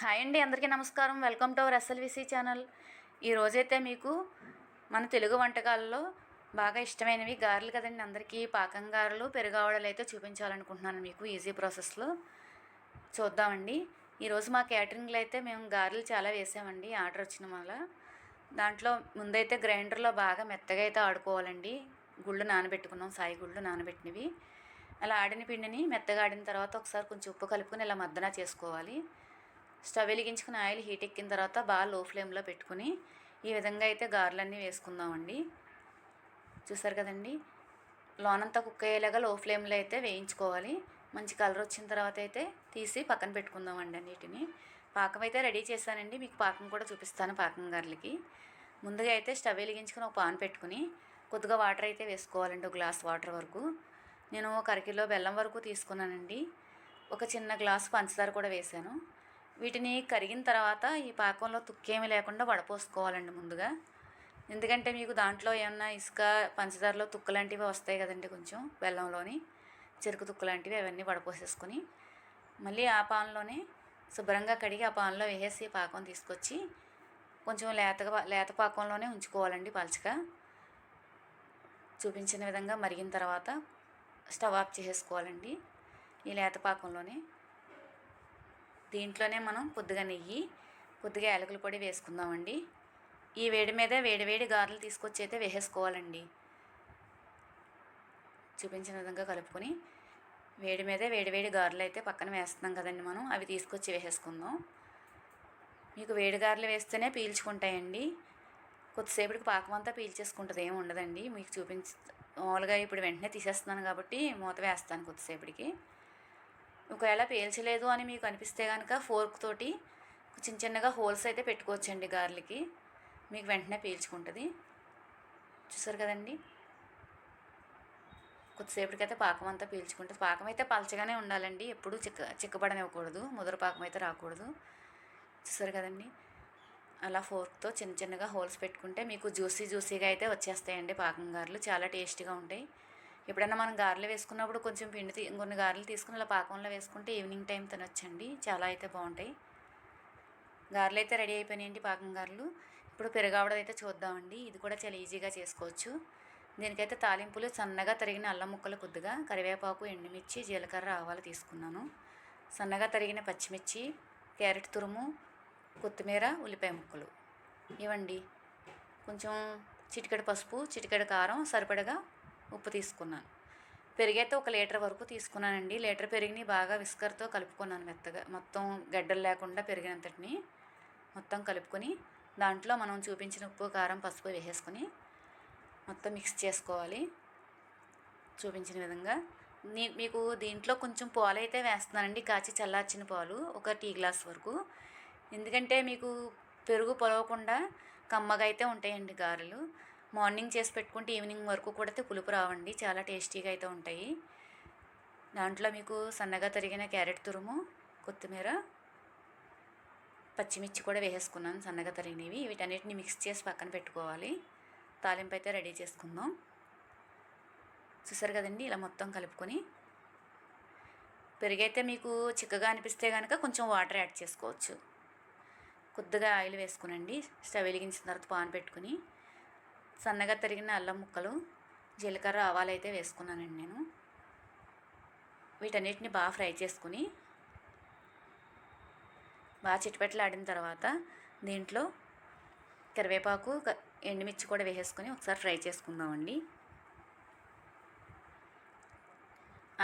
Hi అండి అందరికీ నమస్కారం. Welcome to our S L V C channel. ఈరోజైతే మీకు మన తెలుగు వంటకాల్లో బాగా ఇష్టమైనవి గారెలు కదండి. అందరికీ పాకం గారెలు పెరుగావడలు అయితే చూపించాలనుకుంటున్నాను మీకు ఈజీ ప్రాసెస్లో. చూద్దామండి. ఈరోజు మా క్యాటరింగ్లో అయితే మేము గారెలు చాలా వేసామండి. ఆర్డర్ వచ్చిన వల్ల దాంట్లో ముందైతే గ్రైండర్లో బాగా మెత్తగా అయితే ఆడుకోవాలండి. గుళ్ళు నానబెట్టుకున్నాం సాయి గుళ్ళు నానబెట్టినవి. అలా ఆడిన పిండిని మెత్తగా ఆడిన తర్వాత ఒకసారి కొంచెం ఉప్పు కలుపుకొని ఇలా మద్దన చేసుకోవాలి. స్టవ్ వెలిగించుకుని ఆయిల్ హీట్ ఎక్కిన తర్వాత బాగా లో ఫ్లేమ్లో పెట్టుకుని ఈ విధంగా అయితే గారెలన్నీ వేసుకుందామండి. చూసారు కదండి? లోనంతా కుక్ అయ్యేలాగా లో ఫ్లేమ్లో అయితే వేయించుకోవాలి. మంచి కలర్ వచ్చిన తర్వాత అయితే తీసి పక్కన పెట్టుకుందామండి అన్నిటిని. పాకం అయితే రెడీ చేశానండి. మీకు పాకం కూడా చూపిస్తాను పాకం గారెలకి. ముందుగా అయితే స్టవ్ వెలిగించుకుని ఒక పాన్ పెట్టుకుని కొద్దిగా వాటర్ అయితే వేసుకోవాలండి. ఒక గ్లాస్ వాటర్ వరకు. నేను ఒక అరకిలో బెల్లం వరకు తీసుకున్నానండి. ఒక చిన్న గ్లాస్ పంచదార కూడా వేశాను. వీటిని కరిగిన తర్వాత ఈ పాకంలో తుక్కేమీ లేకుండా వడపోసుకోవాలండి ముందుగా. ఎందుకంటే మీకు దాంట్లో ఏమన్నా ఇసుక పంచదారలో తుక్కు లాంటివి వస్తాయి కదండి కొంచెం బెల్లంలోని చెరుకు తుక్కు లాంటివి అవన్నీ వడపోసేసుకొని మళ్ళీ ఆ పాన్లోనే శుభ్రంగా కడిగి ఆ పాన్లో వేసేసి పాకం తీసుకొచ్చి కొంచెం లేతగా లేత పాకంలోనే ఉంచుకోవాలండి పలచగా. చూపించిన విధంగా మరిగిన తర్వాత స్టవ్ ఆఫ్ చేసేసుకోవాలండి ఈ లేత పాకంలోనే. దీంట్లోనే మనం కొద్దిగా నెయ్యి కొద్దిగా యాలకుల పొడి వేసుకుందామండి. ఈ వేడి మీద వేడివేడి గారెలు తీసుకొచ్చి అయితే వేసేసుకోవాలండి. చూపించిన విధంగా కలుపుకొని వేడి మీద వేడివేడి గారెలు అయితే పక్కన వేస్తున్నాం కదండి మనం అవి తీసుకొచ్చి వేసేసుకుందాం. మీకు వేడి గారెలు వేస్తేనే పీల్చుకుంటాయండి. కొద్దిసేపటికి పాకం అంతా పీల్చేసుకుంటుంది ఏమి ఉండదండి. మీకు చూపించ మామూలుగా ఇప్పుడు వెంటనే తీసేస్తున్నాను కాబట్టి మూత వేస్తాను కొద్దిసేపటికి. ఒకవేళ పేల్చలేదు అని మీకు అనిపిస్తే కనుక ఫోర్క్ తోటి చిన్న చిన్నగా హోల్స్ అయితే పెట్టుకోవచ్చండి గార్లకి మీకు వెంటనే పీల్చుకుంటుంది. చూసారు కదండి? కొద్దిసేపటికైతే పాకం అంతా పీల్చుకుంటుంది. పాకం అయితే పలచగానే ఉండాలండి. ఎప్పుడూ చిక్క చిక్కబడనివ్వకూడదు. ముదర పాకం అయితే రాకూడదు. చూసారు కదండి? అలా ఫోర్క్తో చిన్న చిన్నగా హోల్స్ పెట్టుకుంటే మీకు జ్యూసీ జ్యూసీగా అయితే వచ్చేస్తాయండి పాకం గారెలు. చాలా టేస్టీగా ఉంటాయి. ఎప్పుడైనా మనం గారెలు వేసుకున్నప్పుడు కొంచెం పిండి కొన్ని గారెలు తీసుకుని అలా పాకంలో వేసుకుంటే ఈవినింగ్ టైం తినొచ్చండి. చాలా అయితే బాగుంటాయి. గారెలు అయితే రెడీ అయిపోయినాయండి పాకం గారెలు. ఇప్పుడు పెరుగావడం అయితే చూద్దామండి. ఇది కూడా చాలా ఈజీగా చేసుకోవచ్చు. దీనికైతే తాలింపులు సన్నగా తరిగిన అల్లం ముక్కలు కొద్దిగా కరివేపాకు ఎండుమిర్చి జీలకర్ర ఆవాలు తీసుకున్నాను. సన్నగా తరిగిన పచ్చిమిర్చి క్యారెట్ తురుము కొత్తిమీర ఉల్లిపాయ ముక్కలు. ఇవ్వండి కొంచెం చిటికెడు పసుపు చిటికెడు కారం సరిపడగా ఉప్పు తీసుకున్నాను. పెరిగైతే ఒక లీటర్ వరకు తీసుకున్నానండి. లీటర్ పెరిగిని బాగా విస్కర్తో కలుపుకున్నాను మెత్తగా. మొత్తం గడ్డలు లేకుండా పెరిగినంతటిని మొత్తం కలుపుకొని దాంట్లో మనం చూపించిన ఉప్పు కారం పసుపు వేసేసుకొని మొత్తం మిక్స్ చేసుకోవాలి. చూపించిన విధంగా. నీ మీకు దీంట్లో కొంచెం పాలు అయితే వేస్తున్నానండి. కాచి చల్లార్చిన పాలు ఒక టీ గ్లాస్ వరకు. ఎందుకంటే మీకు పెరుగు పొలవకుండా కమ్మగా అయితే ఉంటాయండి గారెలు. మార్నింగ్ చేసి పెట్టుకుంటే ఈవినింగ్ వరకు కూడా అయితే పులుపు రావండి. చాలా టేస్టీగా అయితే ఉంటాయి. దాంట్లో మీకు సన్నగా తరిగిన క్యారెట్ తురుము కొత్తిమీర పచ్చిమిర్చి కూడా వేసేసుకున్నాను సన్నగా తరిగినవి. వీటన్నిటిని మిక్స్ చేసి పక్కన పెట్టుకోవాలి. తాలింపు అయితే రెడీ చేసుకుందాం. చూసారు కదండి? ఇలా మొత్తం కలుపుకొని. పెరిగైతే మీకు చిక్కగా అనిపిస్తే కనుక కొంచెం వాటర్ యాడ్ చేసుకోవచ్చు. కొద్దిగా ఆయిల్ వేసుకునండి. స్టవ్ వెలిగించిన తర్వాత పాన్ పెట్టుకుని సన్నగా తరిగిన అల్లం ముక్కలు జీలకర్ర ఆవాలు అయితే వేసుకున్నానండి నేను. వీటన్నిటిని బాగా ఫ్రై చేసుకుని బాగా చిట్టుపెట్టలు ఆడిన తర్వాత దీంట్లో కరివేపాకు ఎండుమిర్చి కూడా వేసేసుకొని ఒకసారి ఫ్రై చేసుకుందామండి.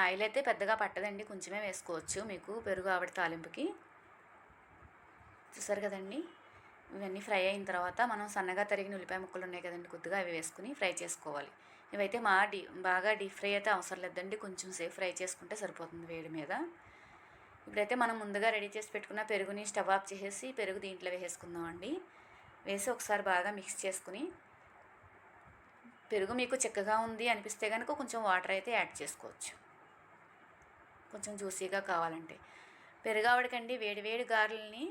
ఆయిల్ అయితే పెద్దగా పట్టదండి కొంచెమే వేసుకోవచ్చు మీకు పెరుగు ఆవిడ తాలింపుకి. చూసారు కదండి? ఇవన్నీ ఫ్రై అయిన తర్వాత మనం సన్నగా తరిగిన ఉల్లిపాయ ముక్కలు ఉన్నాయి కదండి కొద్దిగా అవి వేసుకుని ఫ్రై చేసుకోవాలి. ఇవైతే మా డీ బాగా డీప్ ఫ్రై అయితే అవసరం లేదండి. కొంచెం సేపు ఫ్రై చేసుకుంటే సరిపోతుంది వేడి మీద. ఇప్పుడైతే మనం ముందుగా రెడీ చేసి పెట్టుకున్న పెరుగుని స్టవ్ ఆఫ్ చేసేసి పెరుగు దీంట్లో వేసేసుకుందామండి. వేసి ఒకసారి బాగా మిక్స్ చేసుకుని పెరుగు మీకు చిక్కగా ఉంది అనిపిస్తే కనుక కొంచెం వాటర్ అయితే యాడ్ చేసుకోవచ్చు. కొంచెం జ్యూసీగా కావాలంటే. పెరుగావిడకండి వేడి వేడి గారెల్ని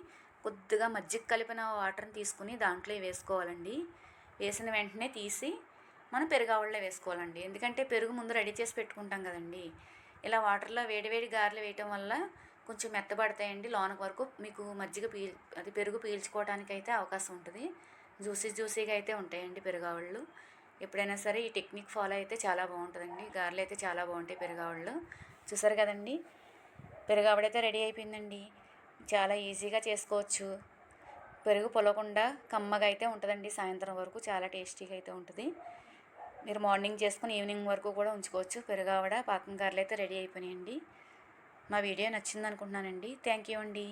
కొద్దిగా మజ్జిగ కలిపిన వాటర్ని తీసుకుని దాంట్లో వేసుకోవాలండి. వేసిన వెంటనే తీసి మనం పెరుగావళ్ళే వేసుకోవాలండి. ఎందుకంటే పెరుగు ముందు రెడీ చేసి పెట్టుకుంటాం కదండి. ఇలా వాటర్లో వేడివేడి గారెలు వేయటం వల్ల కొంచెం మెత్తబడతాయండి. లోన వరకు మీకు మజ్జిగ పీల్ అది పెరుగు పీల్చుకోవడానికి అయితే అవకాశం ఉంటుంది. జ్యూసీ జ్యూసీగా అయితే ఉంటాయండి పెరుగావళ్ళు ఎప్పుడైనా సరే ఈ టెక్నిక్ ఫాలో అయితే చాలా బాగుంటుందండి. గారెలు అయితే చాలా బాగుంటాయి పెరుగావళ్ళు చూసారు కదండి? పెరుగావిడైతే రెడీ అయిపోయిందండి. చాలా ఈజీగా చేసుకోవచ్చు. పెరుగు పొలకుండా కమ్మగా అయితే ఉంటుందండి. సాయంత్రం వరకు చాలా టేస్టీగా అయితే ఉంటుంది. మీరు మార్నింగ్ చేసుకుని ఈవినింగ్ వరకు కూడా ఉంచుకోవచ్చు. పెరుగావిడ పాకం గారెలు అయితే రెడీ అయిపోయినాయండి. మా వీడియో నచ్చింది అనుకుంటున్నానండి థ్యాంక్ యూ అండి.